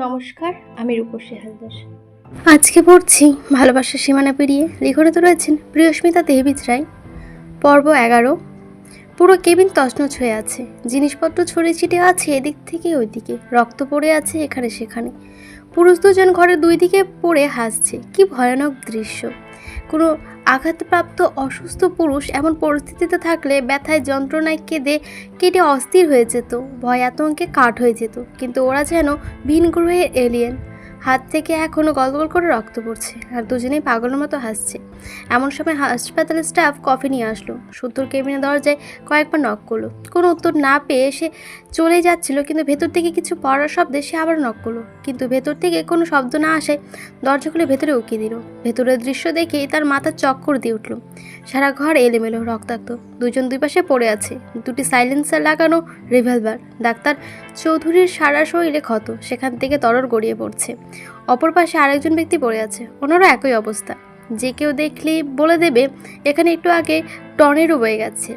নমস্কার, আমি রূপসী হালদার। আজকে পড়ছি ভালোবাসার সীমানা পেরিয়ে লিখনে তো রয়েছেন প্রিয়স্মিতা দেহবিজ রায়। পর্ব এগারো। পুরো কেবিন তছনছ হয়ে আছে। জিনিসপত্র ছড়িয়ে ছিটে আছে এদিক থেকে ওইদিকে। রক্ত পড়ে আছে এখানে সেখানে। পুরুষ দুজন ঘরে দুই দিকে পড়ে হাসছে। কি ভয়ানক দৃশ্য। কোনো আঘাতপ্রাপ্ত অসুস্থ পুরুষ এমন পরিস্থিতিতে থাকলে ব্যথায় যন্ত্রণায় কেঁদে কেটে অস্থির হয়ে যেত, ভয় আতঙ্কে কাঠ হয়ে যেত, কিন্তু ওরা যেন ভিন গ্রহে এলিয়েন হাত থেকে এখনও গলগল করে রক্ত পড়ছে আর দুজনেই পাগলের মতো হাসছে। এমন সময় হাসপাতালের স্টাফ কফি নিয়ে আসলো। সত্তর কেবিনে দরজায় কয়েকবার নক করল। কোনো উত্তর না পেয়ে সে চলে যাচ্ছিল, কিন্তু ভেতর থেকে কিছু পড়ার শব্দে সে আবার নক করল। কিন্তু ভেতর থেকে কোনো শব্দ না আসায় দরজা খুলে ভেতরে উঁকি দিল। ভেতরের দৃশ্য দেখে তার মাথা চক্কর দিয়ে উঠল। সারা ঘর এলোমেলো, রক্তাক্ত। দুজন দুই পাশে পড়ে আছে। দুটি সাইলেন্সার লাগানো রিভলভার ডাক্তার চৌধুরীর সারা শরীরে ক্ষত। সেখান থেকে তরল গড়িয়ে পড়ছে। অপর পাশে আরেকজন ব্যক্তি পড়ে আছে। ওনারও একই অবস্থা। যে কেউ দেখলেই বলে দেবে, এখানে একটু আগে টনেরও বয়ে গেছে।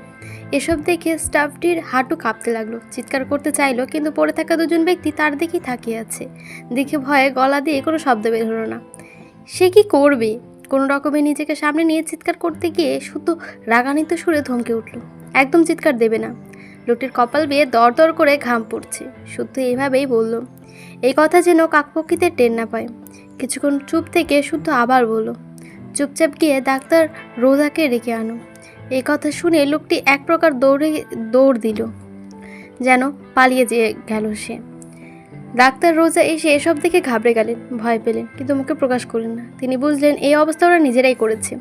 এসব দেখে স্টাফটির হাঁটু কাঁপতে লাগল। চিৎকার করতে চাইলো, কিন্তু পড়ে থাকা দুজন ব্যক্তি তার দিকেই তাকিয়ে আছে। দেখে ভয়ে গলা দিয়ে কোনো শব্দ বের হলো না। সে কি করবে? কোনো রকমে নিজেকে সামনে নিয়ে চিৎকার করতে গিয়ে শুধু রাগান্বিত সুরে ধমকে উঠল। একদম চিৎকার দেবে না। লোকটির কপাল বেয়ে দর দর করে ঘাম পড়ছে। শুদ্ধ এইভাবেই বলল, এই কথা যেন কাকপক্ষিতে টের না পায়। কিছুক্ষণ চুপ থেকে শুদ্ধ আবার বলল, চুপচাপ গিয়ে ডাক্তার রোজাকে রেখে আনো। এই কথা শুনে লোকটি এক প্রকার দৌড়ে, দৌড় দিল, যেন পালিয়ে যেয়ে গেল সে। ডাক্তার রোজা এসে এসব দেখে ঘাবড়ে গেলেন, ভয় পেলেন, কিন্তু মুখে প্রকাশ করলেন না। তিনি বুঝলেন এই অবস্থা ওরা নিজেরাই করেছে।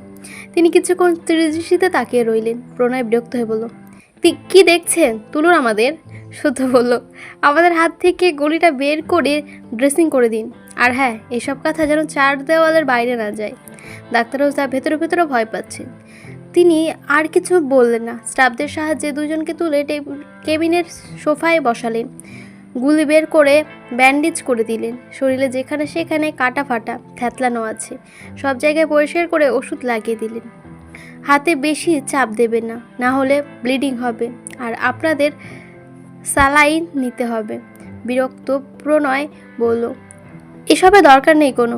তিনি কিছুক্ষণ দৃষ্টিতে তাকিয়ে রইলেন, প্রণয় বিরক্ত হয়ে বলল "তি- কি দেখছেন? তুলুন আমাদের, শুদ্ধ বলল। আমাদের হাত থেকে গলিটা বের করে ড্রেসিং করে দিন। আর হ্যাঁ এসব কথা যেন চার দেওয়ালের বাইরে না যায়। ডাক্তার রোজা ভেতরে ভেতরে ভয় পাচ্ছেন। তিনি আর কিছু বললেন না। স্টাফদের সাহায্যে দুজনকে তুলে কেবিনের সোফায় বসালেন। গুলি বের করে ব্যান্ডেজ করে দিলেন। শরীরে যেখানে সেখানে কাটা ফাটা থ্যাতলানো আছে। সব জায়গায় পরিষ্কার করে ওষুধ লাগিয়ে দিলেন। হাতে বেশি চাপ দেবেন না না হলে ব্লিডিং হবে। আর আপনাদের স্যালাইন নিতে হবে। বিরক্ত প্রণয় বলল, এসবে দরকার নেই কোনো।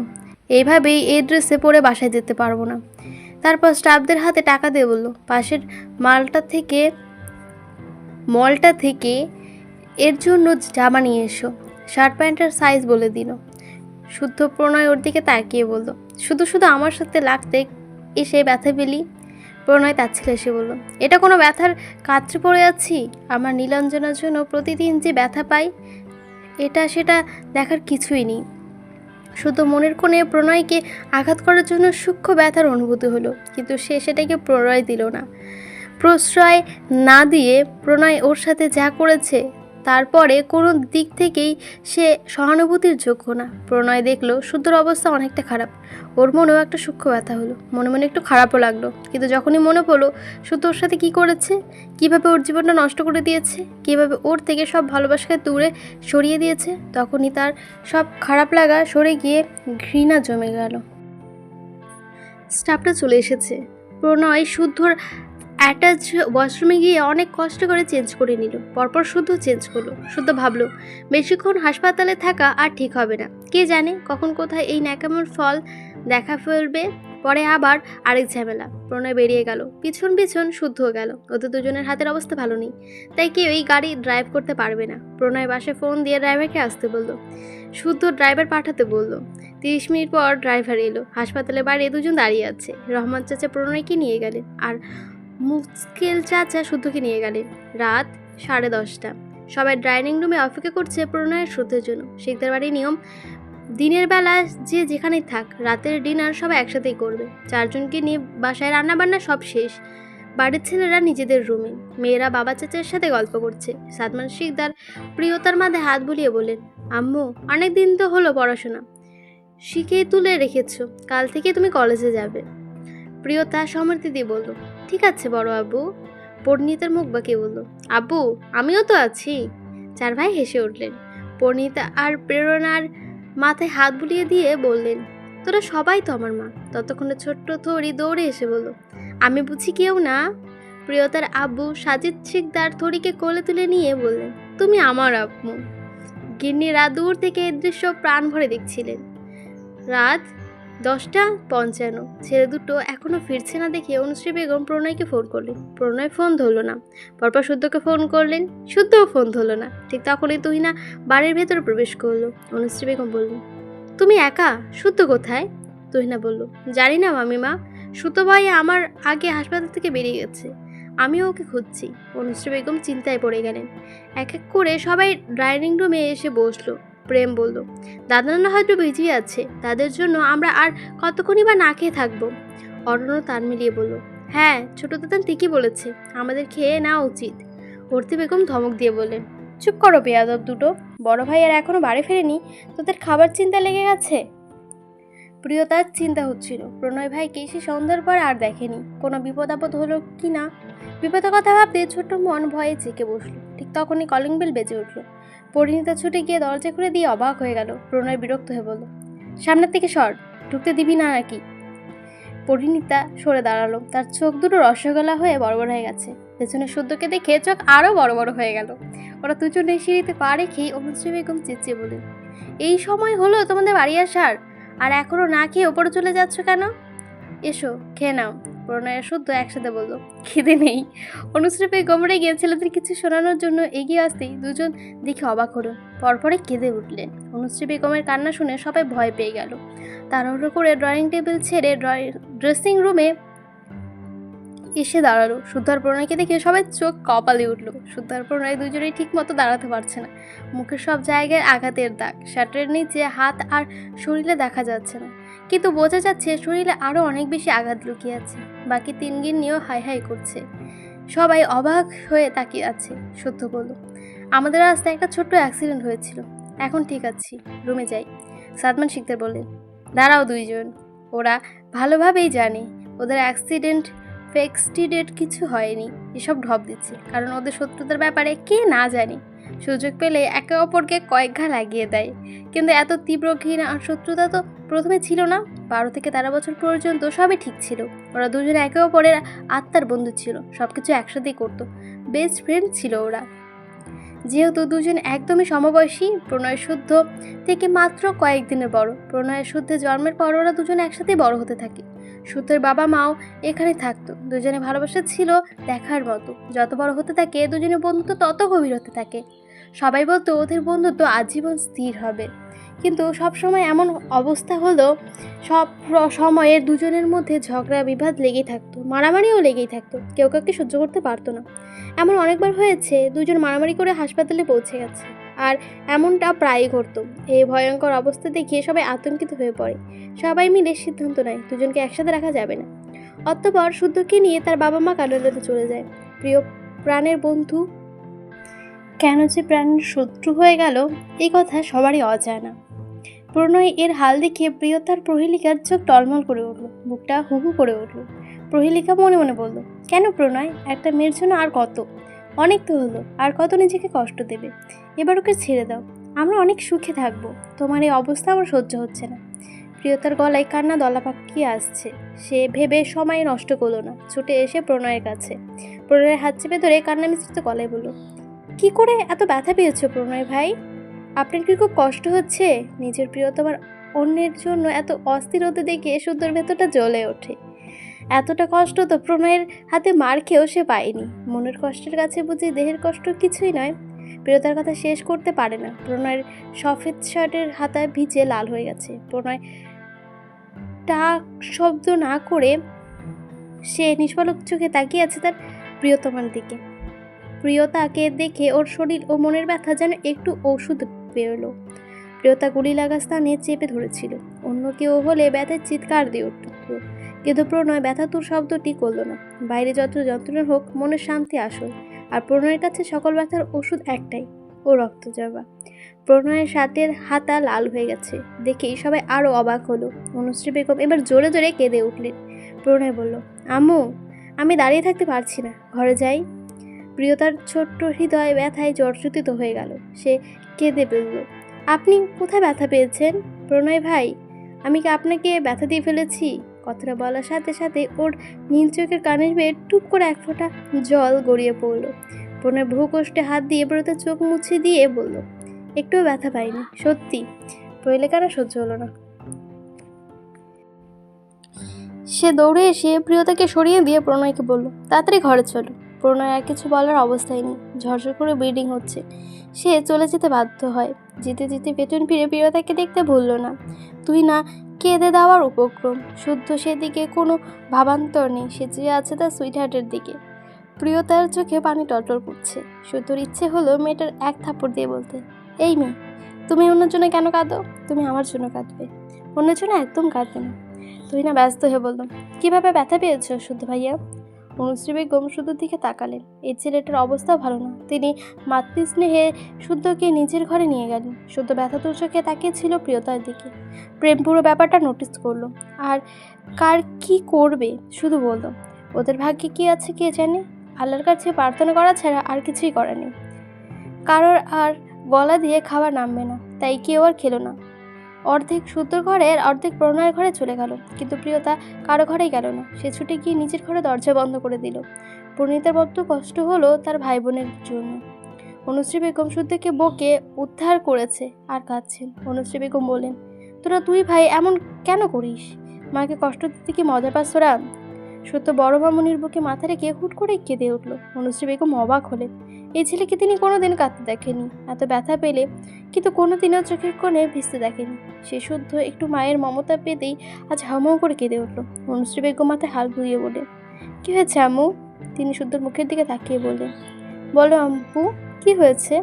এইভাবেই এই ড্রেসে পরে বাসায় যেতে পারব না। তারপর স্টাফদের হাতে টাকা দিয়ে বলল, পাশের মালটা থেকে, মলটা থেকে এর জন্য জামা নিয়ে এসো। শার্ট প্যান্টের সাইজ বলে দিল। শুদ্ধ প্রণয় ওর দিকে তাকিয়ে বলল, শুধু শুধু আমার সাথে লাগতে এসে ব্যথা পেলি? প্রণয় তাচ্ছিল এসে বলল, এটা কোনো ব্যথার কাতরে পড়ে আছি? আমার নীলাঞ্জনার জন্য প্রতিদিন যে ব্যথা পাই, এটা সেটা দেখার কিছুই নেই। শুধু মনের কোণে প্রণয়কে আঘাত করার জন্য সূক্ষ্ম ব্যথার অনুভূতি হলো, কিন্তু সে সেটাকে প্রণয় দিল না। প্রশ্রয় না দিয়ে প্রণয় ওর সাথে যা করেছে তারপরে কোনো দিক থেকেই সে সহানুভূতির যোগ্য না। প্রণয় দেখল শুদ্ধর অবস্থা অনেকটা খারাপ। ওর মনেও একটা সূক্ষ্ম ব্যথা হলো। মনে মনে একটু খারাপও লাগল। কিন্তু যখনই মনে পড়ল শুদ্ধ ওর সাথে কী করেছে? কীভাবে ওর জীবনটা নষ্ট করে দিয়েছে? কীভাবে ওর থেকে সব ভালোবাসাকে দূরে সরিয়ে দিয়েছে? তখনই তার সব খারাপ লাগা সরে গিয়ে ঘৃণা জমে গেল। স্টাফটা চলে এসেছে। প্রণয় শুদ্ধর অ্যাটাচ ওয়াশরুমে গিয়ে অনেক কষ্ট করে চেঞ্জ করে নিল। পরপর শুদ্ধ চেঞ্জ করল। শুদ্ধ ভাবলো, বেশিক্ষণ হাসপাতালে থাকা আর ঠিক হবে না। কে জানে কখন কোথায় এই ন্যাকামোর ফল দেখা ফেলবে। পরে আবার আরেক ঝামেলা। প্রণয় বেরিয়ে গেল। পিছন পিছন শুদ্ধ গেল। ওদের দুজনের হাতের অবস্থা ভালো নেই। তাই কেউ এই গাড়ি ড্রাইভ করতে পারবে না। প্রণয় বাসে ফোন দিয়ে ড্রাইভারকে আসতে বলল। শুদ্ধ ড্রাইভার পাঠাতে বলল। তিরিশ মিনিট পর ড্রাইভার এলো। হাসপাতালে বাইরে দুজন দাঁড়িয়ে আছে। রহমান চাচা প্রণয়কে নিয়ে গেলেন। আর মুস্কিল চাচা শুদ্ধকে নিয়ে গেলেন রাত সাড়ে দশটা। সবাই ডাইনিং রুমে অপেক্ষা করছে প্রণয়ের শ্রদ্ধের জন্য। শিখদের বাড়ির নিয়ম, দিনের বেলা যে যেখানেই থাক, রাতের ডিনার সবাই একসাথেই করবে। চারজনকে নিয়ে বাসায় রান্নাবান্না সব শেষ। বাড়ির ছেলেরা নিজেদের রুমে। মেয়েরা বাবা চাচার সাথে গল্প করছে। সাদমান শিকদার প্রিয়তার মাঝে হাত বুলিয়ে বললেন, আম্মু অনেক দিন তো হলো পড়াশোনা। শিখে তুলে রেখেছ। কাল থেকে তুমি কলেজে যাবে। প্রিয়তা সমৃদ্ধি দিয়ে বলল ঠিক আছে, বড় আব্বু। পরিণীতার মুখ বাঁকিয়ে বলল, আব্বু, আমিও তো আছি। চার ভাই হেসে উঠলেন। পরিণীতা আর প্রেরণার মাথায় হাত বুলিয়ে দিয়ে বললেন, তোরা সবাই তো আমার মা। ততক্ষণে ছোট্ট থরি দৌড়ে এসে বলল, আমি বুঝি কেউ না? প্রিয়তার আব্বু সাজিদ শিকদার থরিকে কোলে তুলে নিয়ে বললেন, তুমি আমার আব্বু গিন্নি রাত দূর থেকে এই দৃশ্য প্রাণ ভরে দেখছিলেন। রাত দশটা পঞ্চান্ন। ছেলে দুটো এখনও ফিরছে না দেখে অনুশ্রী বেগম প্রণয়কে ফোন করলেন। প্রণয় ফোন ধরলো না। পরপর শুদ্ধকে ফোন করলেন। শুদ্ধও ফোন ধরলো না। ঠিক তখনই তুহিনা বাড়ির ভেতরে প্রবেশ করল। অনুশ্রী বেগম বললেন তুমি একা? শুদ্ধ কোথায়? তুহিনা বলল, জানি না মামিমা। সুতো ভাই আমার আগে হাসপাতাল থেকে বেরিয়ে গেছে। আমিও ওকে খুঁজছি। অনুশ্রী বেগম চিন্তায় পড়ে গেলেন। এক এক করে সবাই ডাইনিং রুমে এসে বসল। প্রেম বলল, দাদানা হয়তো বেঁচেই আছে, তাদের জন্য আমরা আর কতক্ষণই বা না খেয়ে থাকব? অরণ্য তার মিলিয়ে বলল হ্যাঁ ছোট দাদান ঠিকই বলেছে, আমাদের খেয়ে নেওয়া উচিত। ভর্তি বেগম ধমক দিয়ে বললেন, চুপ করো বেয়াদব দুটো, বড় ভাই আর এখনও বাড়ি ফেরেনি, তোদের খাবার চিন্তা লেগে গেছে? প্রিয়তার চিন্তা হচ্ছিল, প্রণয় ভাইকে সে সন্ধ্যার পর আর দেখেনি, কোনো বিপদ আপদ হলো কি না? বিপদের কথা ভাবতে ছোট্ট মন ভয়ে চেকে বসল। তখনই কলিং বেল বেজে উঠল। পরিণীতা ছুটে গিয়ে দরজা খুলে দিয়ে অবাক হয়ে গেল। প্রণয় বিরক্ত হয়ে বলল, সামনের থেকে সর, ঢুকতে দিবি না নাকি? পরিণীতা সরে দাঁড়াল। তার চোখ দুটো রসগোল্লা হয়ে বড় বড় হয়ে গেছে। পেছনে শুদ্ধকে দেখে চোখ আরও বড় বড় হয়ে গেল। ওরা দুজনে সিঁড়িতে পা রেখেই অনুশ্রী বেগম চেঁচিয়ে বলে এই সময় হলো তোমাদের বাড়ি আসার, আর এখনও না খেয়ে ওপরে চলে যাচ্ছ কেন? এসো, খেয়ে নাও। প্রণয় শুদ্ধ একসাথে বলল, খিদে নেই। অনুশ্রীপে বেগম গিয়ে ছেলেদের কিছু শোনানোর জন্য এগিয়ে আসতেই দুজন দেখে অবাক হলো। পরপরে কেঁদে উঠলেন। অনুশ্রী বেগমের কান্না শুনে সবাই ভয় পেয়ে গেল। তাড়াহুড়ো করে ড্রয়িং টেবিল ছেড়ে ড্রয়িং ড্রেসিং রুমে এসে দাঁড়াল। শুদ্ধার প্রণয়কে দেখে সবাই চোখ কপালে উঠল। শুদ্ধার প্রণয় দুজনেই ঠিক মতো দাঁড়াতে পারছে না। মুখের সব জায়গায় আঘাতের দাগ। শার্টের নিচে হাত আর শরীরে দেখা যাচ্ছে না। কিন্তু বোঝা যাচ্ছে শরীরে আরও অনেক বেশি আঘাত লুকিয়ে আছে। বাকি তিন গিন্নিও হাই হাই করছে। সবাই অবাক হয়ে তাকিয়ে আছে, সত্য বলল। আমাদের রাস্তায় একটা ছোট্ট অ্যাক্সিডেন্ট হয়েছিল। এখন ঠিক আছি, রুমে যাই। সাদমান শিকদার বললেন, দাঁড়াও দুইজন। ওরা ভালোভাবেই জানে। ওদের অ্যাক্সিডেন্ট ফেক্সটিডেট কিছু হয়নি। এসব ঢপ দিচ্ছে। কারণ ওদের শত্রুতার ব্যাপারে কে না জানে। সুযোগ পেলে একে অপরকে কয়েক ঘা লাগিয়ে দেয়। কিন্তু এত তীব্র ঘৃণা আর শত্রুতা তো প্রথমে ছিল না। বারো থেকে তেরো বছর পর্যন্ত সবই ঠিক ছিল। ওরা দুজনে একে অপরের আত্মার বন্ধু ছিল। সব কিছু একসাথেই করতো। বেস্ট ফ্রেন্ড ছিল ওরা। যেহেতু দুজন একদমই সমবয়সী, প্রণয় শুদ্ধ থেকে মাত্র কয়েকদিনের বড়। প্রণয়ের শুদ্ধে জন্মের পর ওরা দুজন একসাথেই বড় হতে থাকে। শুদ্ধের বাবা মাও এখানে থাকতো। দুজনে ভালোবাসা ছিল দেখার মতো। যত বড় হতে থাকে, দুজনের বন্ধুত্ব তত গভীর হতে থাকে। সবাই বলতো, ওদের বন্ধুত্ব আজীবন স্থির হবে। কিন্তু সব সময় এমন অবস্থা হলো, সব সময়ের দুজনের মধ্যে ঝগড়া, বিবাদ লেগেই থাকতো। মারামারিও লেগেই থাকতো। কেউ কাউকে সহ্য করতে পারতো না। এমন অনেকবার হয়েছে, দুজন মারামারি করে হাসপাতালে পৌঁছে গেছে। আর এমনটা প্রায়ই ঘটতো। এই ভয়ঙ্কর অবস্থা দেখিয়ে সবাই আতঙ্কিত হয়ে পড়ে। সবাই মিলে সিদ্ধান্ত নেয়, দুজনকে একসাথে রাখা যাবে না। অতঃপর শুদ্ধকে নিয়ে তার বাবা মা কানাডাতে চলে যায়। প্রিয় প্রাণের বন্ধু, কেন যে প্রাণের শত্রু হয়ে গেল এই কথা সবারই অজানা। প্রণয় এর হাল দেখে প্রিয়তার প্রহেলিকার চোখ টলমল করে উঠল, বুকটা হুহু করে উঠল। প্রহেলিকা মনে মনে বলল, কেন প্রণয়? একটা মেয়ের জন্য আর কত? অনেক তো হলো, আর কত নিজেকে কষ্ট দেবে? এবার ওকে ছেড়ে দাও, আমরা অনেক সুখে থাকব, তোমার এই অবস্থা আমার সহ্য হচ্ছে না। প্রিয়তার গলায় কান্না দলা পাকিয়ে আসছে, সে ভেবে সময় নষ্ট করল না, ছুটে এসে প্রণয়ের কাছে। প্রণয়ের হাত চেপে ধরে কান্না মিশ্রিত গলায় বলল, কি করে এত ব্যথা পেয়েছ প্রণয় ভাই? আপনার কি খুব কষ্ট হচ্ছে? নিজের প্রিয়তমার অন্যের জন্য এত অস্থির হতে দেখে সুন্দর ভেতরটা জ্বলে ওঠে। এতটা কষ্ট তো প্রণয়ের হাতে মার খেয়েও সে পায়নি। মনের কষ্টের কাছে বুঝি দেহের কষ্ট কিছুই নয়। প্রিয়তার কথা শেষ করতে পারে না। প্রণয়ের সফেদ শার্টের হাতায় ভিজে লাল হয়ে গেছে। প্রণয় টাক শব্দ না করে সে নিষ্পলক চোখে তাকিয়ে আছে তার প্রিয়তমার দিকে। প্রিয়তাকে দেখে ওর শরীর ও মনের ব্যথা যেন একটু ওষুধ বেরোলো প্রিয়তা গুলি লাগা স্থানে চেপে ধরেছিল। অন্য কেউ হলে ব্যথার চিৎকার দিয়ে উঠত। কিন্তু প্রণয় ব্যথাতুর শব্দটি করল না। বাইরে যত যন্ত্রণা হোক, মনের শান্তি আসল। আর প্রণয়ের কাছে সকল ব্যথার ওষুধ একটাই, ও রক্ত জবা। প্রণয়ের সাথের হাতা লাল হয়ে গেছে। দেখেই সবাই আরও অবাক হলো। অনুশ্রী বেগম এবার জোরে জোরে কেঁদে উঠলেন। প্রণয় বলল, আম্মু, আমি দাঁড়িয়ে থাকতে পারছি না। ঘরে যাই। প্রিয়তার ছোট্ট হৃদয় ব্যথায় জর্জরিত হয়ে গেল। সে কেঁদে ফেলল আপনি কোথায় ব্যথা পেয়েছেন? প্রণয় ভাই, আমি কি আপনাকে ব্যথা দিয়ে ফেলেছি? কথাটা বলার সাথে সাথে ওর নীল চোখের কানের বেয়ে টুপ করে এক ফোঁটা জল গড়িয়ে পড়ল। প্রণয় কষ্টে হাত দিয়ে প্রিয়তার চোখ মুছে দিয়ে বলল, একটুও ব্যথা পাইনি, সত্যি। প্রহেলিকার আর সহ্য হলো না? সে দৌড়ে এসে প্রিয়তাকে সরিয়ে দিয়ে প্রণয়কে বলল, তাড়াতাড়ি ঘরে চলো। প্রণয় আর কিছু বলার অবস্থায় নেই, ঝরঝর করে ব্লিডিং হচ্ছে। সে চলে যেতে বাধ্য হয়। যেতে যেতে পেছন ফিরে প্রিয়তাকে দেখতে ভুলল না। তুই না কেঁদে দেওয়ার উপক্রম। শুদ্ধ সেদিকে কোনো ভাবান্তর নেই, সে চেয়ে আছে তার সুইটহার্টের দিকে। প্রিয়তার চোখে পানি টলটল করছে। শুদ্ধর ইচ্ছে হলো মেয়েটার এক থাপড় দিয়ে বলতে, এই মেয়ে, তুমি অন্যের জন্য কেন কাঁদো? তুমি আমার জন্য কাঁদবে। অন্যের জন্য একদম কাঁদবে না। তুই না ব্যস্ত হয়ে বললাম কীভাবে ব্যথা পেয়েছ শুদ্ধ ভাইয়া? অনুশ্রী বেগম শুদ্ধর দিকে তাকালেন। এই ছেলেটার অবস্থাও ভালো না। তিনি মাতৃস্নেহে শুদ্ধকে নিজের ঘরে নিয়ে গেলেন। শুদ্ধ ব্যথাতুর চোখে তাকিয়েছিল প্রিয়তার দিকে। প্রেম পুরো ব্যাপারটা নোটিস করল। আর কার কি করবে, শুধু বলল, ওদের ভাগ্যে কি আছে কে জানে? আল্লাহর কাছে প্রার্থনা করা ছাড়া আর কিছুই করা নেই। কারোর আর গলা দিয়ে খাবার নামবে না, তাই কেউ আর খেলো না। অর্ধেক সুতোর ঘরে আর অর্ধেক প্রণয়ের ঘরে চলে গেল। কিন্তু প্রিয়তা কারও ঘরেই গেল না। সে ছুটে গিয়ে নিজের ঘরে দরজা বন্ধ করে দিল। প্রণীতার বড্ড কষ্ট হলো তার ভাই বোনের জন্য। অনুশ্রী বেগম সুদ্দেকে বকে উদ্ধার করেছে আর কাঁদছেন। অনুশ্রী বেগম বলেন তোরা তুই ভাই এমন কেন করিস? মাকে কষ্ট দিতে কি মজা পাস তোরা? সত্য, বড় মামুনির বুকে মাথা রেখে হুট করে কেঁদে উঠল। অনুশ্রী বেগম অবাক হলেন। এই ছেলেকে তিনি কোনোদিন কাঁদতে দেখেনি এত ব্যথা পেলে কিন্তু কোনোদিনও চোখের কোণে ভিজতে দেখেনি সে শুদ্ধ, একটু মায়ের মমতা পেতেই আজ হাউমাউ করে কেঁদে উঠল। অনুশ্রী বেগম মাথায় হাল ঘুরিয়ে বলে কী হয়েছে আম্মু? তিনি শুদ্ধর মুখের দিকে তাকিয়ে বললেন, বলো আম্পু কি হয়েছে?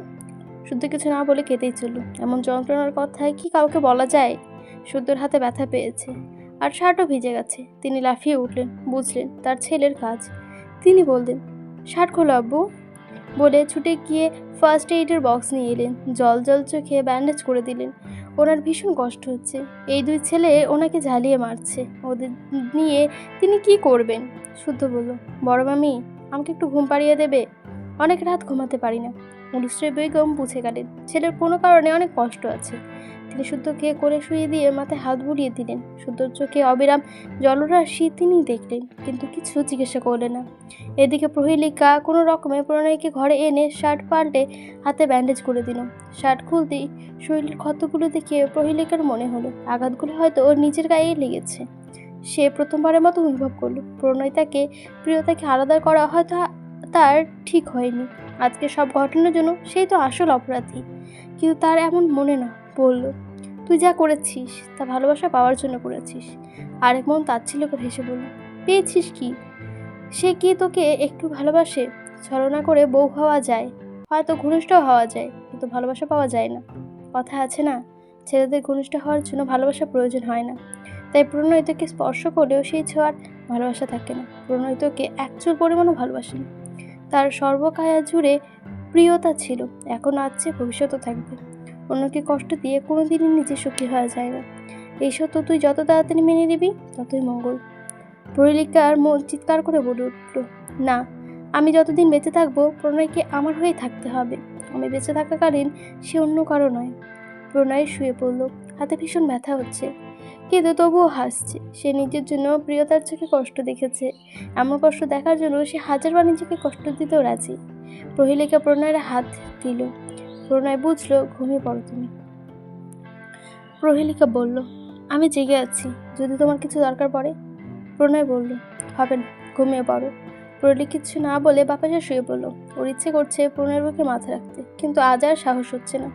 শুদ্ধ কিছু না বলে কেঁদেই চলল। এমন যন্ত্রণার কথায় কি কাউকে বলা যায়? শুদ্ধর হাতে ব্যথা পেয়েছে। আর শার্টও ভিজে গেছে। তিনি লাফিয়ে উঠলেন, বুঝলেন তার ছেলের কাজ। তিনি বললেন, শার্ট খোলো আব্বু। বলে ছুটে গিয়ে ফার্স্ট এইডের বক্স নিয়ে এলেন। জল জল চোখে ব্যান্ডেজ করে দিলেন। ওনার ভীষণ কষ্ট হচ্ছে। এই দুই ছেলে ওনাকে ঝালিয়ে মারছে। ওদের নিয়ে তিনি কি করবেন? শুদ্ধ বলল, বড় মামি, আমাকে একটু ঘুম পাড়িয়ে দেবে? অনেক রাত ঘুমাতে পারি না। অনুশ্রী বেগম বুঝে গেলেন, ছেলের কোনো কারণে অনেক কষ্ট আছে। তিনি শুদ্ধকে করে শুয়ে দিয়ে মাথায় হাত বুলিয়ে দিলেন। শুদ্ধর চোখে অবিরাম জলরাশি তিনি দেখলেন, কিন্তু কিছু জিজ্ঞাসা করলেন না। এদিকে প্রহেলিকা কোনো রকমে প্রণয়কে ঘরে এনে শার্ট পাল্টে হাতে ব্যান্ডেজ করে দিল। শার্ট খুলতেই শরীরের ক্ষতগুলো দেখে প্রহেলিকার মনে হলো, আঘাতগুলো হয়তো ওর নিজের গায়েই লেগেছে। সে প্রথমবারের মতো অনুভব করল। প্রণয় তাকে, প্রিয়তাকে আলাদা করা হয়তো তার ঠিক হয়নি। আজকে সব ঘটনার জন্য সেই তো আসল অপরাধী। কিন্তু তার এমন মনে না, বলল, তুই যা করেছিস, তা ভালোবাসা পাওয়ার জন্য করেছিস। আরেক মন তাচ্ছিল করে হেসে বলল, পেয়েছিস কি? সে কি তোকে একটু ভালোবাসে? ছলনা করে বউ হওয়া যায়, হয়তো ঘনিষ্ঠ হওয়া যায়, কিন্তু ভালোবাসা পাওয়া যায় না। কথা আছে না, ছেলেদের ঘনিষ্ঠ হওয়ার জন্য ভালোবাসা প্রয়োজন হয় না। তাই প্রণয় তোকে স্পর্শ করলেও সেই ছোঁয়ার ভালোবাসা থাকে না। প্রণয় তোকে একচুর পরিমাণও ভালোবাসে না তার সর্বকায়া জুড়ে প্রিয়তা ছিল। এখন আছে ভবিষ্যতও থাকবে। অন্যকে কষ্ট দিয়ে কোনোদিনই নিজে সুখী হওয়া যায় না। এই সত্য তুই যত তাড়াতাড়ি মেনে নিবি, ততই মঙ্গল। প্রহেলিকার মন চিৎকার করে বলে উঠল, না, আমি যতদিন বেঁচে থাকব, প্রণয়কে আমার হয়ে থাকতে হবে। আমি বেঁচে থাকাকালীন সে অন্য কারও নয়। প্রণয় শুয়ে পড়ল। হাতে ভীষণ ব্যথা হচ্ছে। কিন্তু তবুও হাসছে। সে নিজের জন্য প্রিয়তার চোখে কষ্ট দেখেছে। এমন কষ্ট দেখার জন্য সে হাজারবার নিজেকে কষ্ট দিতেও রাজি। প্রহেলিকা প্রণয়ের হাত দিল। প্রণয় বুঝলো, ঘুমিয়ে পড়ো তুমি। প্রহেলিকা বলল, আমি জেগে আছি। যদি তোমার কিছু দরকার পড়ে? প্রণয় বলল, হবে না, ঘুমিয়ে পড়ো। প্রহলি কিছু না বলে বাপাসে শুয়ে পড়ল। ওর ইচ্ছে করছে প্রণয়ের বুকে মাথা রাখতে, কিন্তু আজ আর সাহস হচ্ছে না।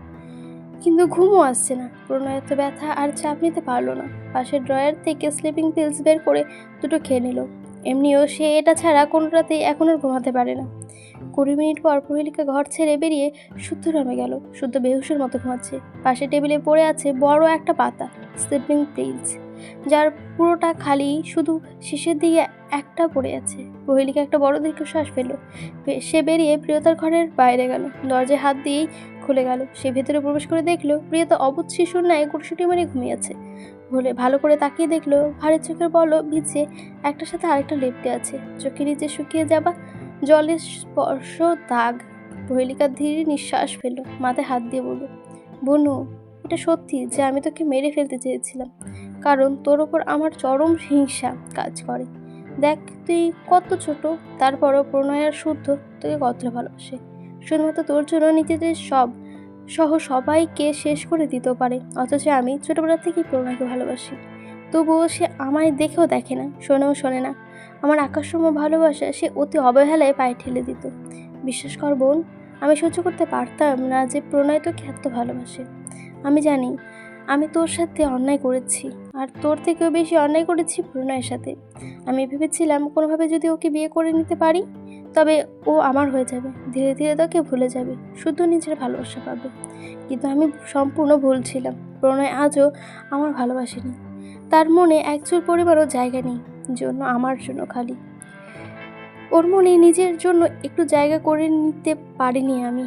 কিন্তু ঘুমও আসছে না। প্রণয় এত ব্যথা আর চাপ নিতে পারল না। পাশের ড্রয়ার থেকে স্লিপিং পিলস বের করে দুটো খেয়ে নিল। এমনিও সে এটা ছাড়া কোনোটাতেই এখন আর ঘুমাতে পারে না। কুড়ি মিনিট পর প্রহেলিকা ঘর ছেড়ে বেরিয়ে শুদ্ধ নামে গেল। শুদ্ধ বেহুশের মতো ঘুমাচ্ছে। পাশে টেবিলে পড়ে আছে বড় একটা পাতা স্লিপিং পিলস যার পুরোটা খালি শুধু শেষের দিকে একটা পড়ে আছে। প্রহেলিকা একটা বড় দীর্ঘশ্বাস ফেল সে বেরিয়ে প্রিয়তার ঘরের বাইরে গেল। দরজায় হাত দিয়েই খুলে গেল। সে ভেতরে প্রবেশ করে দেখল, প্রিয়তা অবুধ শিশুর ন্যায় কুটসুটি মেরে ঘুমিয়েছে বলে ভালো করে তাকিয়ে দেখল, ভারী চোখের বল ভিজে একটার সাথে আরেকটা লেপটে আছে। চোখের নিচে শুকিয়ে যাবা জলের স্পর্শ দাগ। প্রহেলিকা ধীরে নিঃশ্বাস ফেলল। মাথায় হাত দিয়ে বলল, বনু, এটা সত্যি যে আমি তোকে মেরে ফেলতে চেয়েছিলাম। কারণ তোর ওপর আমার চরম হিংসা কাজ করে। দেখ, তুই কত ছোট, তারপরও প্রণয় আর শুদ্ধ, তোকে কতটা ভালোবাসে। শুধুমাত্র তোর জন্য নিজেদের সব, সহ সবাইকে শেষ করে দিতেও পারে, অথচ আমি ছোটোবেলা থেকেই প্রণয়কে ভালোবাসি। তবুও সে আমায় দেখেও দেখে না, শোনেও শোনে না। আমার আকাশসম ভালোবাসা সে অতি অবহেলায় পায়ে ঠেলে দিত। বিশ্বাস কর বোন, আমি সহ্য করতে পারতাম না যে প্রণয় তোকে এত ভালোবাসে। আমি জানি, আমি তোর সাথে অন্যায় করেছি। আর তোর থেকেও বেশি অন্যায় করেছি প্রণয়ের সাথে। আমি ভেবেছিলাম কোনোভাবে যদি ওকে বিয়ে করে নিতে পারি, তবে ও আমার হয়ে যাবে। ধীরে ধীরে তাকে ভুলে যাবে। শুধু নিজের ভালোবাসা পাবে। কিন্তু আমি সম্পূর্ণ ভুল ছিলাম। প্রণয় আজও আমার ভালোবাসেনি। তার মনে একচুর পরিবারও জায়গা নেই, জন্য আমার জন্য খালি। ওর মনে নিজের জন্য একটু জায়গা করে নিতে পারিনি আমি।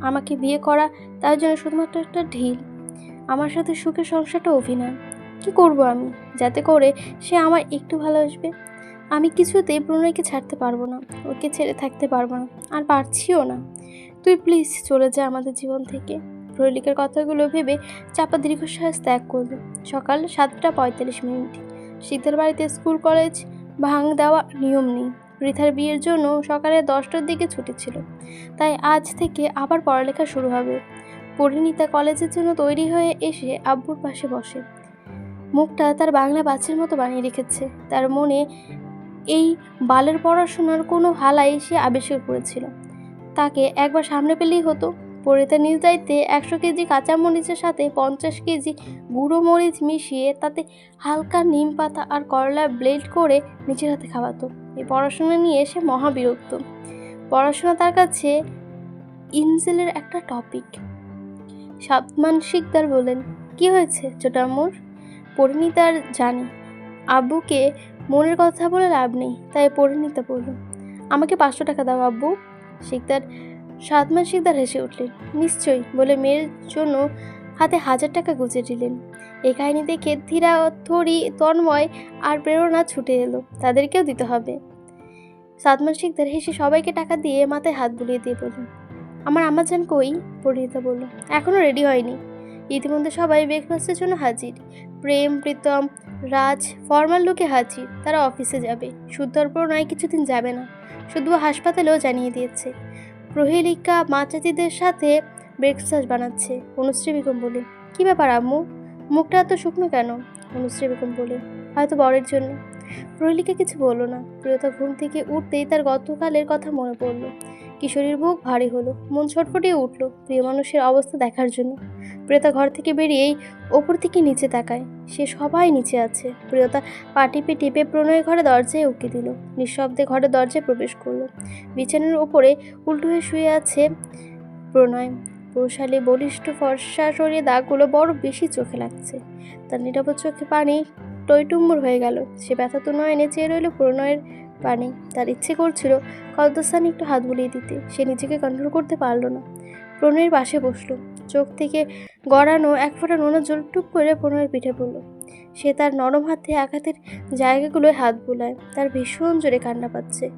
আমাকে বিয়ে করা তার জন্য শুধুমাত্র একটা ঢিল। আমার সাথে সুখের সংসারটা অভিনয়। কি করব আমি? যাতে করে সে আমার একটু ভালোবাসবে। আমি কিছুতেই প্রণয়কে ছাড়তে পারব না, ওকে ছেড়ে থাকতে পারব না, আর পারছিও না। তুই প্লিজ চলে যা আমাদের জীবন থেকে। প্রহলিকার কথাগুলো ভেবে চাপা দীর্ঘশ্বাস ত্যাগ করল। সকাল সাতটা পঁয়তাল্লিশ মিনিট। শীতের বাড়িতে স্কুল, কলেজ, ভাঙ দেওয়া নিয়ম নেই। পৃথার বিয়ের জন্য সকালে দশটার দিকে ছুটি ছিল। তাই আজ থেকে আবার পড়ালেখা শুরু হবে। পরিণীতা কলেজের জন্য তৈরি হয়ে এসে আব্বুর পাশে বসে। মুখটা তার বাংলা বাচ্চার মতো বানিয়ে রেখেছে। তার মনে এই বালের পড়াশোনার কোনো হালাই সে আবিষ্কার করেছিল তাকে একবার সামনে পেলেই হতো। পরে তার নিজ দায়িত্বে একশো কেজি কাঁচা মরিচের সাথে পঞ্চাশ কেজি গুঁড়ো মরিচ মিশিয়ে তাতে হালকা নিম পাতা আর করলা ব্লেড করে নিজের হাতে খাওয়াতো। এই পড়াশোনা নিয়ে সে মহাবিরক্ত। পড়াশোনা তার কাছে ইনজেলের একটা টপিক। সাবমান শিকদার বলেন, কি হয়েছে ছোটামুর পরিণীতার জানি। আব্বুকে মনের কথা বলে লাভ নেই, তাই পরিণীতা বলল, আমাকে পাঁচশো টাকা দাও আব্বু। শিকদার সাতমান শিকদার হেসে উঠলেন, নিশ্চয়ই। বলে মেয়ের জন্য হাতে হাজার টাকা গুজে দিলেন। এই কাহিনী দেখে ধীরা, থরি, তন্ময় আর প্রেরণা ছুটে এলো, তাদেরকেও দিতে হবে। সাতমান শিকদার হেসে সবাইকে টাকা দিয়ে মাথায় হাত বুলিয়ে দিয়ে বললেন, আমার আমার যান কই? পরিণীতা বলল এখনও রেডি হয়নি। ইতিমধ্যে সবাই ব্রেকফাস্টের জন্য হাজির। প্রেম, প্রীতম, রাজ ফর্মাল লুকে হাজির। তারা অফিসে যাবে। শুদ্ধর প্রণয় কিছুদিন যাবে না। শুধু হাসপাতালেও জানিয়ে দিয়েছে। প্রহেলিকা মাচাচিদের সাথে ব্রেকফাস্ট বানাচ্ছে। অনুশ্রী বেগম বলে কী ব্যাপার আম্মু? মুখটা এত শুকনো কেন? অনুশ্রী বেগম বলে হয়তো বরের জন্য। প্রহেলিকা কিছু বলল না। প্রিয়তা ঘুম থেকে উঠতেই তার গতকালের কথা মনে পড়ল। কিশোরীর বুক ভারী হলো, মন ছটফটিয়ে উঠল প্রিয় মানুষের অবস্থা দেখার জন্য। প্রিয়তা ঘর থেকে বেরিয়েই ওপর থেকে নিচে তাকায়। সে সবাই নিচে আছে। প্রিয়তা পা টিপে টিপে প্রণয় ঘরে দরজায় উকি দিল। নিঃশব্দে ঘরের দরজায় প্রবেশ করল। বিছানার ওপরে উল্টো হয়ে শুয়ে আছে প্রণয়। প্রশালী বলিষ্ঠ ফর্সা শরীরে দাগগুলো বড় বেশি চোখে লাগছে। তার নিরাপদ চোখে পানি টইটুম্বুর হয়ে গেল। সে ব্যথা তো নয়নে চেয়ে রইল প্রণয়ের পানি তার ইচ্ছে করছিল কলদস্তানে একটু হাত বুলিয়ে দিতে। সে নিজেকে কন্ট্রোল করতে পারল না। প্রণয়ের পাশে বসল। চোখ থেকে গড়ানো এক ফোঁটা নোনা জল টুক করে প্রণয়ের পিঠে পড়ল। সে তার নরম হাতে আঘাতের জায়গাগুলোয় হাত বুলায়। তার ভীষণ জোরে কান্না পাচ্ছে।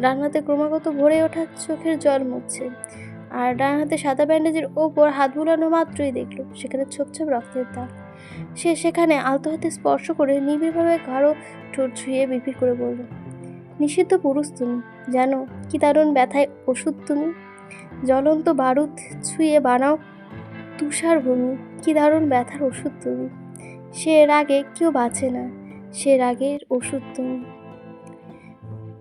ডান হাতে ক্রমাগত ভরে ওঠা চোখের জল মুছছে। আর ডান হাতে সাদা ব্যান্ডেজের ওপর হাত বুলানো মাত্রই দেখল, সেখানে ছোপ ছোপ রক্তের দাগ। সে সেখানে আলতো হাতে স্পর্শ করে নিবিড়ভাবে গাঢ় ঠোঁট ছুঁয়ে বিপির করে বলল নিষিদ্ধ পুরুষ তুমি, জানো কি দারুণ ব্যথায় ওষুধ তুমি। জ্বলন্ত বারুদ ছুঁয়ে বানাও তুষার ভূমি কি দারুণ ব্যথার ওষুধ তুমি। সে রাগে কেউ বাঁচে না, সে রাগের ওষুধ তুমি।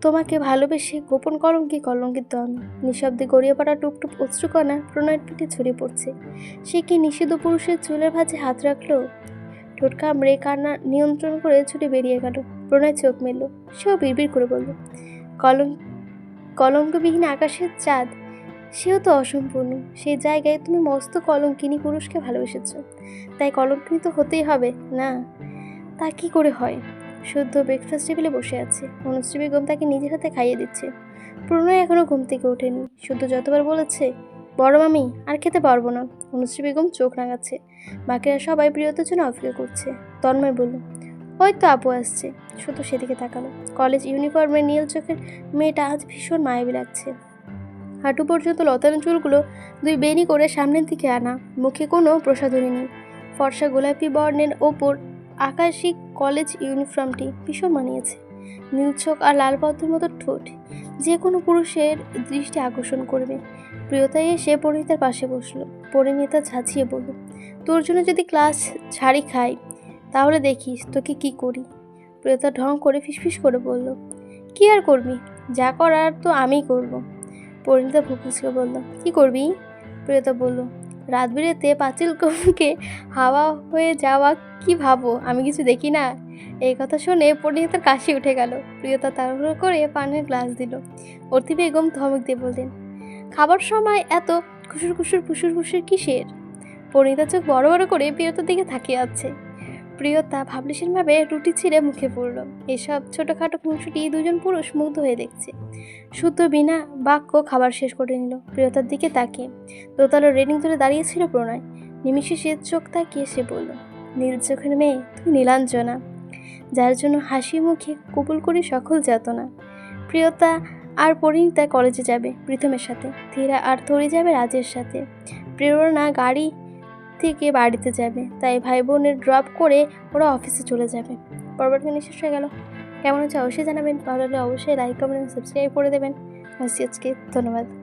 তোমাকে ভালোবেসে গোপন কলঙ্কি কলঙ্কিত আমি, নিঃশব্দে গড়িয়ে পড়া টুপটুপ অশ্রুকণা প্রণয়ের পিঠে ছড়িয়ে পড়ছে। সে কি নিষিদ্ধ পুরুষের চুলের ভাঁজে হাত রাখল? ঠোঁট কামড়ে কান্না নিয়ন্ত্রণ করে ছুটে বেরিয়ে গেল। প্রণয় চোখ মেলল। সেও বিড়বিড় করে বলল কলঙ্ক কলঙ্কবিহীন আকাশের চাঁদ, সেও তো অসম্পূর্ণ। সেই জায়গায় তুমি মস্ত কলঙ্কিনী পুরুষকে ভালোবেসেছ। তাই কলঙ্কিনী তো হতেই হবে, না? তা কি করে হয়? শুদ্ধ ব্রেকফাস্ট টেবিলে বসে আছে। অনুশ্রী বেগম তাকে নিজের হাতে খাইয়ে দিচ্ছে। প্রণয় এখনও ঘুম থেকে ওঠেনি। শুদ্ধ যতবার বলেছে, বড় মামি, আর খেতে পারব না। অনুশ্রী বেগম চোখ রাঙাচ্ছে। বাকিরা সবাই প্রিয়তার জন্য অপেক্ষা করছে। তন্ময় বলল ওই তো আপু আসছে। শুধু সেদিকে তাকালো। কলেজ ইউনিফর্মে নীল চোখের মেয়েটা আজ ভীষণ মায়াবী লাগছে। হাঁটু পর্যন্ত লতানো চুলগুলো দুই বেনি করে সামনের দিকে আনা। মুখে কোনো প্রসাধনী নেই। ফর্সা গোলাপি বর্ণের ওপর আকাশিক কলেজ ইউনিফর্মটি ভীষণ মানিয়েছে। নীল চোখ আর লাল পদ্মের মতো ঠোঁট। যে কোনো পুরুষের দৃষ্টি আকর্ষণ করবে। প্রিয়তা এসে পরিণীতার পাশে বসল। পরিণীতা ঝাঁঝিয়ে বলল, তোর জন্য যদি ক্লাস ছাড়ি খাই তাহলে দেখিস তোকে কি করি। প্রিয়তা ঢং করে ফিসফিস করে বলল, কি আর করবি? যা করার তো আমিই করব। পরিণীতা ভুকুসকে বলল, কি করবি? প্রিয়তা বলল, রাত বিরেতে পাঁচিল কমকে হাওয়া হয়ে যাওয়া কি ভাবো? আমি কিছু দেখি না? এই কথা শুনে পরিণীতার কাশি উঠে গেল। প্রিয়তা তাড়াহুড়ো করে পানের গ্লাস দিল। অতি বেগম ধমক দিয়ে বললেন, খাবার সময় এত খুশুর খুশুর ফুসুর ফুসুর কিসের? পরিণীতা চোখ বড় বড় করে প্রিয়তার দিকে তাকিয়ে আছে। প্রিয়তা ভাবলেশীনভাবে রুটি ছিঁড়ে মুখে পড়ল। এসব ছোটোখাটো খুনসুটি দুজন পুরুষ মুগ্ধ হয়ে দেখছে। শুদ্ধ বিনা বাক্য খাবার শেষ করে নিল। প্রিয়তার দিকে তাকিয়ে দোতলার রেলিং ধরে দাঁড়িয়েছিল প্রণয়। নিমিষে সে চোখ তাকিয়ে সে বলল নীল চোখের মেয়ে, তুই নীলাঞ্জনা। যার জন্য হাসি মুখে কবুল করি সকল যাতনা। প্রিয়তা আর পরিণীতা কলেজে যাবে প্রীতমের সাথে। ধীরা আর থরি যাবে রাজের সাথে। প্রেরণা গাড়ি থেকে বাড়িতে যাবে। তাই ভাই বোনের ড্রপ করে ওরা অফিসে চলে যাবে। পরবর্তী নিঃশেষ হয়ে গেল। কেমন হচ্ছে অবশ্যই জানাবেন। তাহলে অবশ্যই লাইক কমেন্ট সাবস্ক্রাইব করে দেবেন। আজকে। ধন্যবাদ।